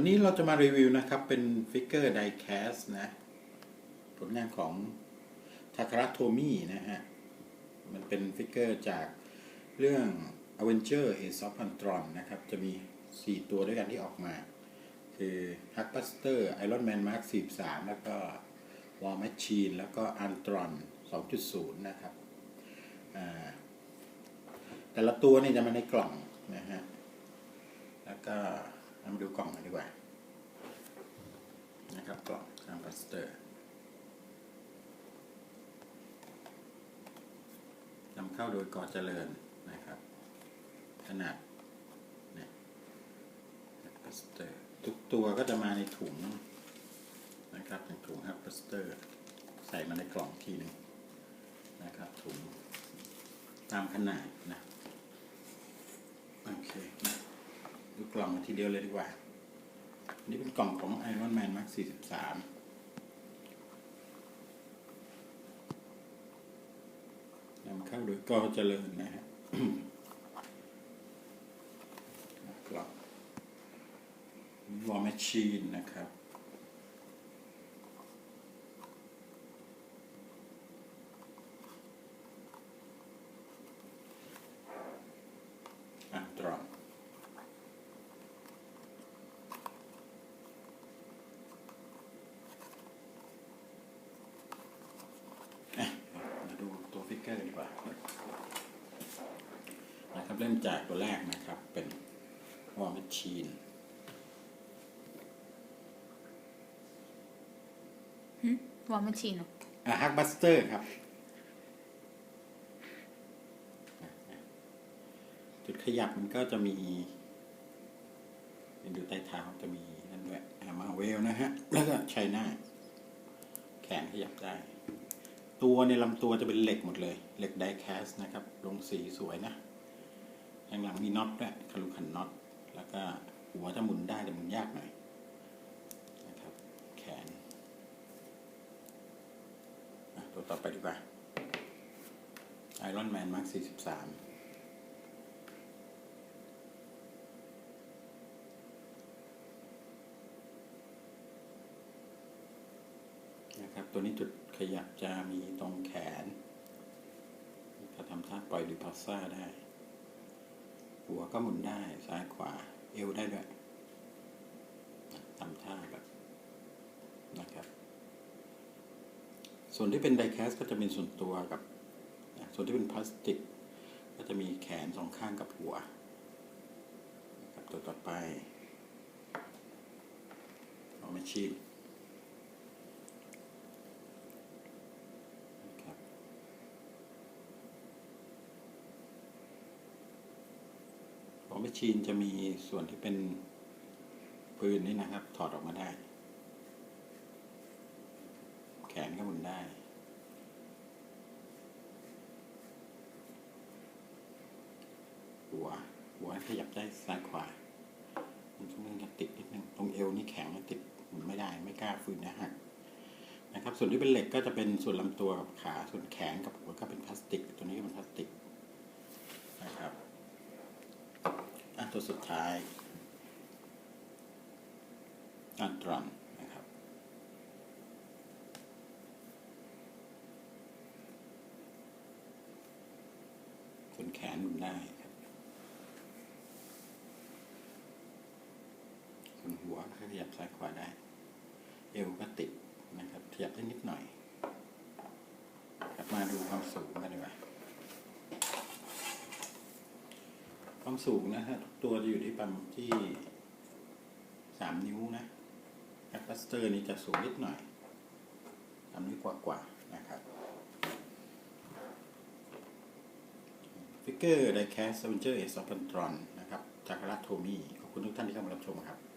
วันนี้เราจะมารีวิวนะครับ เป็นฟิกเกอร์ไดแคสนะ ผลงานของทาคาระโทมินะฮะ มันเป็นฟิกเกอร์จากเรื่อง Avenger Age of Ultron นะครับ จะมี 4 ตัวด้วยกันที่ออกมา คือ Hulkbuster Iron Man Mark 43 แล้วก็ War Machine แล้วก็ Ultron 2.0 นะครับ แต่ละตัวเนี่ยจะมาในกล่องนะฮะ แล้วก็ เรามาดูกล่องกันดีกว่า นะครับกล่องทางบัสเตอร์นำเข้าโดยกอเจริญนะครับ ขนาดนี่ยบัสเตอร์ ทุกตัวก็จะมาในถุงนะครับในถุงฮับบัสเตอร์ ใส่มาในกล่องทีหนึ่งนะครับถุงตามขนาดนะ โอเคนะ ดูกล่องทีเดียวเลยดีกว่า อันนี้เป็นกล่องของ Iron Man Mark 43นำเข้าโดยกอเจริญนะฮะกล่องวอร์แมชชีนนะครับ อันตรอน อะมาดูตัวฟิกเกอร์ดีกว่า นะครับ เริ่มจากตัวแรกนะครับ เป็นวอร์มชีนวอร์มชีนเหรออะฮักบัสเตอร์ครับ จุดขยับมันก็จะมีเป็นดูใต้เท้าจะมีนั่นด้วยอะมาเวลนะฮะ แล้วก็ไชน่าแขนขยับได้ ตัวในลำตัวจะเป็นเหล็กหมดเลย เหล็กไดแคสนะครับ ลงสีสวยนะ ข้างหลังมีน็อตด้วยคารุขันน็อต แล้วก็หัวจะหมุนได้แต่หมุนยากหน่อยนะครับ แขนตัวต่อไปดีกว่า Iron Man Mark 43นะครับ ตัวนี้จุดขยับจะมีตรงแขนก็ทำท่าปล่อยหรือพัสซ่าได้ หัวก็หมุนได้ซ้ายขวา เอวได้ด้วยทำท่าแบบนะครับ ส่วนที่เป็นไดแคสก็จะเป็นส่วนตัวกับ ส่วนที่เป็นพลาสติก ก็จะมีแขนสองข้างกับหัวนะครับตัวต่อไปเอามาชีพนะครับ ของแมชชีนจะมีส่วนที่เป็นปืนนี่นะครับ ถอดออกมาได้ แขนก็หมุนได้หัวหัวขยับได้ซ้ายขวา มันต้องมันจะติดนิดนึงตรงเอวนี่แข็งติดหมุนไม่ได้ ไม่กล้าฝืนนะหักนะครับ ส่วนที่เป็นเหล็กก็จะเป็นส่วนลำตัวกับขา ส่วนแขนกับหัวก็เป็นพลาสติก ตัวนี้ก็เป็นพลาสติกนะครับอะ ตัวสุดท้ายอันตรอนนะครับส่วนแขนหมุนได้ครับส่วนหัวขยับซ้ายขวาได้ เอวก็ติดนะครับขยับได้นิดหน่อย กลับมาดูความสูงกันดีกว่า ความสูงนะฮะทุกตัวจะอยู่ที่ประมาณที่สามนิ้วนะแอปสเตอร์นี่จะสูงนิดหน่อยสามนิ้วกว่าๆนะครับฟิกเกอร์ไดแคสเซนเจอร์เอสอปันตรอนนะครับจากรัฐโทมี่ขอบคุณทุกท่านที่เข้ามารับชมครับ